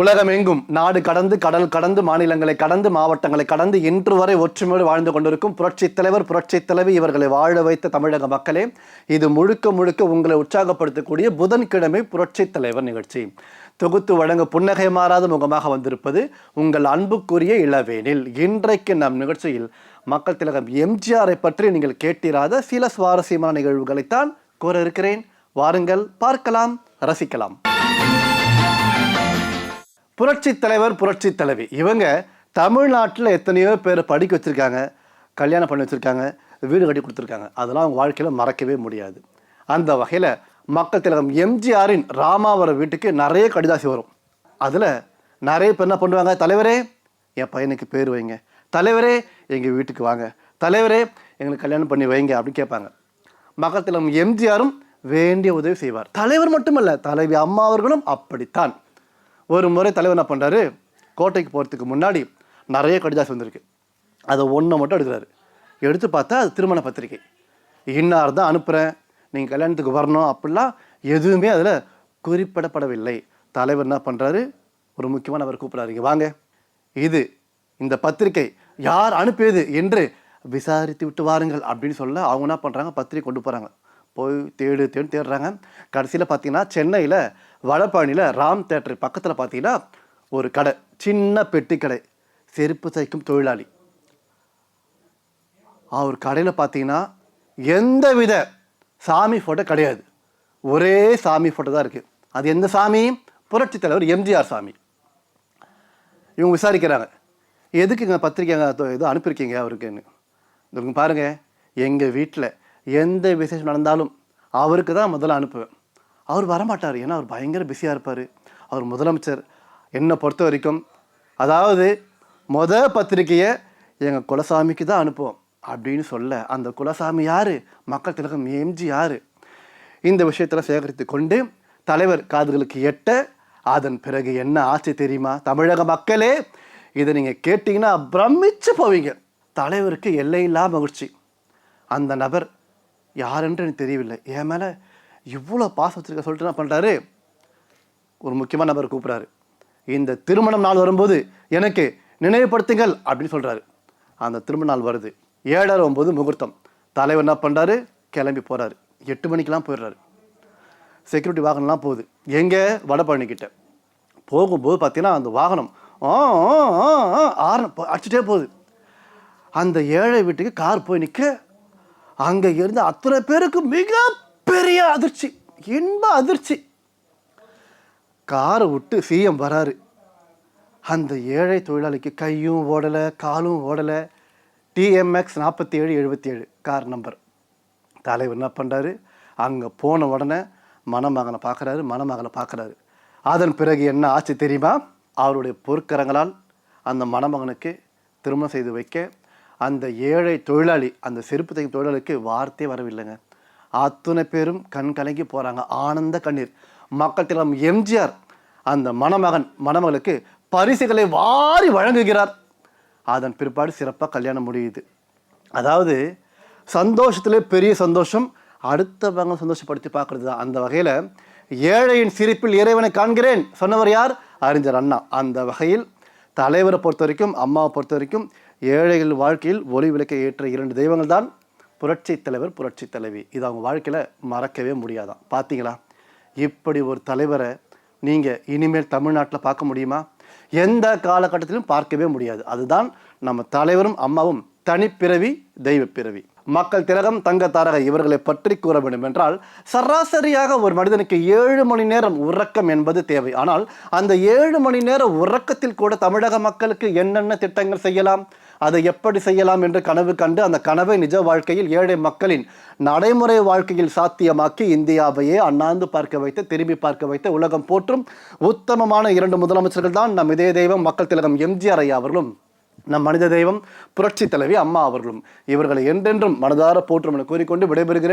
உலகமெங்கும் நாடு கடந்து கடல் கடந்து மாநிலங்களை கடந்து மாவட்டங்களை கடந்து இன்று வரை ஒற்றுமையோடு வாழ்ந்து கொண்டிருக்கும் புரட்சித் தலைவர் புரட்சித் தலைவி இவர்களை வாழ வைத்த தமிழக மக்களே இது முழுக்க முழுக்க உங்களை உற்சாகப்படுத்தக்கூடிய புதன்கிழமை புரட்சித் தலைவர் நிகழ்ச்சி. தொகுத்து வழங்க புன்னகை மாறாத முகமாக வந்திருப்பது உங்கள் அன்புக்குரிய இளவேனில். இன்றைக்கு நம் நிகழ்ச்சியில் மக்கள் திலகம் எம்ஜிஆரை பற்றி நீங்கள் கேட்டிராத சில சுவாரஸ்யமான நிகழ்வுகளைத்தான் கூற இருக்கிறேன். வாருங்கள் பார்க்கலாம் ரசிக்கலாம். புரட்சி தலைவர் புரட்சி தலைவி. இவங்க தமிழ்நாட்டில் எத்தனையோ பேர் படிக்க வச்சுருக்காங்க கல்யாணம் பண்ணி வச்சுருக்காங்க வீடு கட்டி கொடுத்துருக்காங்க. அதெல்லாம் அவங்க வாழ்க்கையில் மறக்கவே முடியாது. அந்த வகையில் மக்கள் திலகம் எம்ஜிஆரின் ராமாவரம் வீட்டுக்கு நிறைய கடிதாசி வரும். அதில் நிறைய பேர் என்ன பண்ணுவாங்க? தலைவரே என் பையனுக்கு பேர் வைங்க. தலைவரே எங்கள் வீட்டுக்கு வாங்க. தலைவரே எங்களுக்கு கல்யாணம் பண்ணி வைங்க அப்படின்னு கேட்பாங்க. மக்கள் திலகம் எம்ஜிஆரும் வேண்டிய உதவி செய்வார். தலைவர் மட்டுமல்ல தலைவி அம்மா அவர்களும் அப்படித்தான். ஒரு முறை தலைவர் என்ன பண்ணுறாரு கோட்டைக்கு போகிறதுக்கு முன்னாடி நிறைய கடிதாஸ் வந்திருக்கு. அதை ஒன்றை மட்டும் எடுக்கிறாரு. எடுத்து பார்த்தா அது திருமண பத்திரிக்கை இன்னார் தான் அனுப்புகிறேன் நீங்கள் கல்யாணத்துக்கு வரணும் அப்படிலாம் எதுவுமே அதில் குறிப்பிடப்படவில்லை. தலைவர் என்ன பண்ணுறாரு ஒரு முக்கியமான அவர் கூப்பிட்றாருங்க வாங்க. இது இந்த பத்திரிக்கை யார் அனுப்பியது என்று விசாரித்து விட்டு வாருங்கள் அப்படின்னு சொல்ல அவங்க என்ன பண்ணுறாங்க பத்திரிக்கை கொண்டு போகிறாங்க போய் தேடு தேடு தேடுறாங்க. கடைசியில் பார்த்தீங்கன்னா சென்னையில் வடபழனியில் ராம் தேட்டர் பக்கத்தில் பார்த்தீங்கன்னா ஒரு கடை சின்ன பெட்டி கடை செருப்பு தைக்கும் தொழிலாளி. அவர் கடையில் பார்த்தீங்கன்னா எந்த வித சாமி ஃபோட்டோ கிடையாது. ஒரே சாமி ஃபோட்டோ தான் இருக்குது அது எந்த சாமி? புரட்சித் தலைவர் எம்ஜிஆர் சாமி. இவங்க விசாரிக்கிறாங்க. எதுக்குங்க பத்திரிக்கை ஏதோ அனுப்பியிருக்கீங்க அவருக்குன்னு? இவங்க பாருங்கள் எங்கள் வீட்டில் எந்த விசேஷம் நடந்தாலும் அவருக்கு தான் முதல்ல அனுப்புவேன். அவர் வரமாட்டார். ஏன்னா அவர் பயங்கர பிஸியாக இருப்பார். அவர் முதலமைச்சர். என்னை பொறுத்த வரைக்கும் அதாவது மொத பத்திரிக்கையை எங்கள் குலசாமிக்கு தான் அனுப்புவோம் அப்படின்னு சொல்ல அந்த குலசாமி யார்? மக்கள் திலகம் எம்ஜி யார்? இந்த விஷயத்தில் சேகரித்து கொண்டு தலைவர் காதுகளுக்கு எட்ட அதன் பிறகு என்ன ஆச்சு தெரியுமா? தமிழக மக்களே இதை நீங்கள் கேட்டிங்கன்னா பிரமிச்சு போவீங்க. தலைவருக்கு எல்லையில்லா மகிழ்ச்சி. அந்த நபர் யாருன்று எனக்கு தெரியவில்லை. என் மேலே இவ்வளோ பாசம் வச்சுருக்க சொல்லிட்டு என்ன பண்ணுறாரு ஒரு முக்கியமான நபர் கூப்பிட்றாரு. இந்த திருமணம் நாள் வரும்போது எனக்கு நினைவுபடுத்துங்கள் அப்படின்னு சொல்கிறாரு அந்த திருமண நாள் வருது. ஏழரை ஒம்பது முகூர்த்தம். தலைவர் என்ன பண்ணுறாரு கிளம்பி போகிறாரு எட்டு மணிக்கெலாம் போயிடுறாரு. செக்யூரிட்டி வாகனம்லாம் போகுது. எங்கே? வடபழனி கிட்ட. போகும்போது பார்த்தீங்கன்னா அந்த வாகனம் ஆறு அடிச்சுட்டே போகுது. அந்த ஏழை வீட்டுக்கு கார் போய் நிற்க அங்கே இருந்த அத்தனை பேருக்கு மிகப்பெரிய அதிர்ச்சி. இன்ப அதிர்ச்சி. காரை விட்டு சிஎம் வராரு. அந்த ஏழை தொழிலாளிக்கு கையும் ஓடலை காலும் ஓடலை. டிஎம்எக்ஸ் நாற்பத்தி ஏழு எழுபத்தி ஏழு கார் நம்பர். தலைவர் என்ன பண்ணுறாரு அங்கே போன உடனே மணமகனை பார்க்குறாரு மணமகளை பார்க்குறாரு அதன் பிறகு என்ன ஆச்சு தெரியுமா? அவருடைய பொற்கரங்களால் அந்த மணமகனுக்கு திருமணம் செய்து வைக்க அந்த ஏழை தொழிலாளி அந்த செருப்பு தைக்கும் தொழிலாளிக்கு வார்த்தையே வரவில்லைங்க. அத்தனை பேரும் கண் கலங்கி போகிறாங்க ஆனந்த கண்ணீர். மக்கள் திலம் எம்ஜிஆர் அந்த மணமகன் மணமகளுக்கு பரிசுகளை வாரி வழங்குகிறார். அதன் பிற்பாடு சிறப்பாக கல்யாணம் முடியுது. அதாவது சந்தோஷத்திலே பெரிய சந்தோஷம் அடுத்தவங்க சந்தோஷப்படுத்தி பார்க்குறது தான். அந்த வகையில் ஏழையின் சிரிப்பில் இறைவனை காண்கிறேன். சொன்னவர் யார்? அறிஞர் அண்ணா. அந்த வகையில் தலைவரை பொறுத்த வரைக்கும் அம்மாவை பொறுத்த வரைக்கும் ஏழைகள் வாழ்க்கையில் ஒளி விளக்கை ஏற்ற இரண்டு தெய்வங்கள் தான் புரட்சி தலைவர் புரட்சி தலைவி. இது அவங்க வாழ்க்கையில் மறக்கவே முடியாதான். பார்த்தீங்களா இப்படி ஒரு தலைவரை நீங்கள் இனிமேல் தமிழ்நாட்டில் பார்க்க முடியுமா? எந்த காலகட்டத்திலும் பார்க்கவே முடியாது. அதுதான் நம்ம தலைவரும் அம்மாவும் தனிப்பிறவி தெய்வ பிறவி. மக்கள் திலகம் தங்க தாரக இவர்களை பற்றி கூற வேண்டும் என்றால் சராசரியாக ஒரு மனிதனுக்கு ஏழு மணி நேரம் உறக்கம் என்பது தேவை. ஆனால் அந்த ஏழு மணி நேர உறக்கத்தில் கூட தமிழக மக்களுக்கு என்னென்ன திட்டங்கள் செய்யலாம்? அதை எப்படி செய்யலாம் என்று கனவு கண்டு அந்த கனவை நிஜ வாழ்க்கையில் ஏழை மக்களின் நடைமுறை வாழ்க்கையில் சாத்தியமாக்கி இந்தியாவையே அண்ணாந்து பார்க்க வைத்து திரும்பி பார்க்க வைத்து உலகம் போற்றும் உத்தமமான இரண்டு முதலமைச்சர்கள் தான் நம் இதே தெய்வம் மக்கள் திலகம் எம்ஜிஆர் ஐயா அவர்களும் நம் மனித தெய்வம் புரட்சி தலைவி அம்மா அவர்களும். இவர்களை என்றென்றும் மனதார போற்றும் என கூறிக்கொண்டு விடைபெறுகிறேன்.